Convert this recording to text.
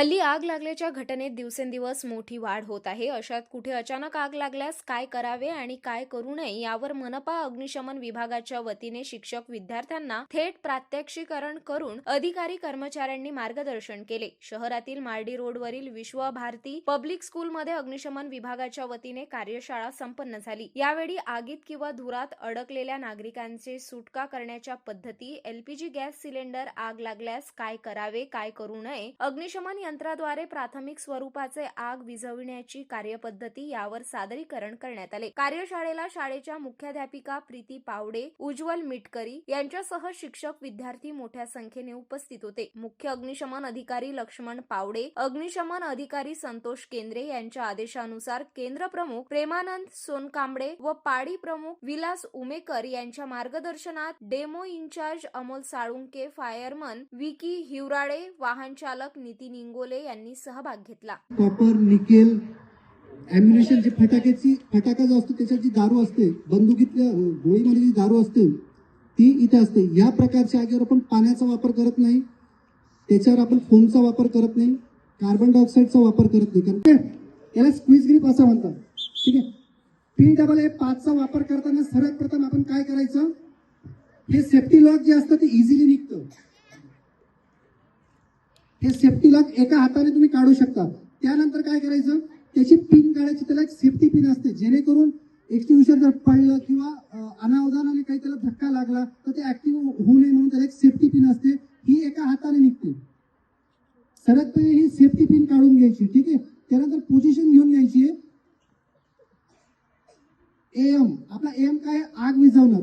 हल्ली आग लागल्याच्या घटनेत दिवसेंदिवस मोठी वाढ होत आहे. अशात कुठे अचानक आग लागल्यास काय करावे आणि काय करू नये यावर मनपा अग्निशमन विभागाच्या वतीने शिक्षक विद्यार्थ्यांना थेट प्रात्यक्षिकरण करून अधिकारी कर्मचाऱ्यांनी मार्गदर्शन केले. शहरातील मार्डी रोडवरील विश्व भारती पब्लिक स्कूलमध्ये अग्निशमन विभागाच्या वतीने कार्यशाळा संपन्न झाली. यावेळी आगीत किंवा धुरात अडकलेल्या नागरिकांचे सुटका करण्याच्या पद्धती एलपीजी गॅस सिलेंडर आग लागल्यास काय करावे काय करू नये अग्निशमन यंत्राद्वारे प्राथमिक स्वरूपाचे आग विझविण्याची कार्यपद्धती यावर सादरीकरण करण्यात आले. कार्यशाळेला शाळेच्या मुख्याध्यापिका प्रीती पावडे उज्ज्वल मिटकरी यांच्यासह शिक्षक विद्यार्थी मोठ्या संख्येने उपस्थित होते. मुख्य अग्निशमन अधिकारी लक्ष्मण पावडे अग्निशमन अधिकारी संतोष केंद्रे यांच्या आदेशानुसार केंद्र प्रमुख प्रेमानंद सोनकांबडे व पाडी प्रमुख विलास उमेकर यांच्या मार्गदर्शनात demo incharge Amol Salunke fireman Vicky Hiwrale वाहन चालक नितीन गोगोले यांनी सहभाग घेतला. कॉपर निकेल अम्युनेशन जी फटाक्याची फटाका जो असतो त्याच्यात जी दारू असते बंदुकीतल्या गोळीमध्ये जी दारू असते ती इथे असते. या प्रकारच्या आगीवर आपण पाण्याचा वापर करत नाही. त्याच्यावर आपण फोमचा वापर करत नाही. कार्बन डायऑक्साईडचा वापर करत नाही. कारण याला स्क्वीज ग्रीप असं म्हणतात. ठीक आहे? पी डबल ए पाचचा वापर करताना सर्वात प्रथम आपण काय करायचं? हे सेफ्टी लॉक जे असतं ते इझिली निघतं. हे सेफ्टी लॉक एका हाताने तुम्ही काढू शकता. त्यानंतर काय करायचं? त्याची पिन काढायची त्याला एक सेफ्टी पिन असते. जेणेकरून एक्सटिंग्विशर जर पडलं किंवा अनावधानाने काही त्याला धक्का लागला तर ते ऍक्टिव्ह होऊ नये म्हणून त्याला एक सेफ्टी पिन असते. ही एका हाताने निघते. सर्वात पहिले ही सेफ्टी पिन काढून घ्यायची ठीक आहे? त्यानंतर पोझिशन घेऊन घ्यायची एम आपला एम काय आग विझवणं.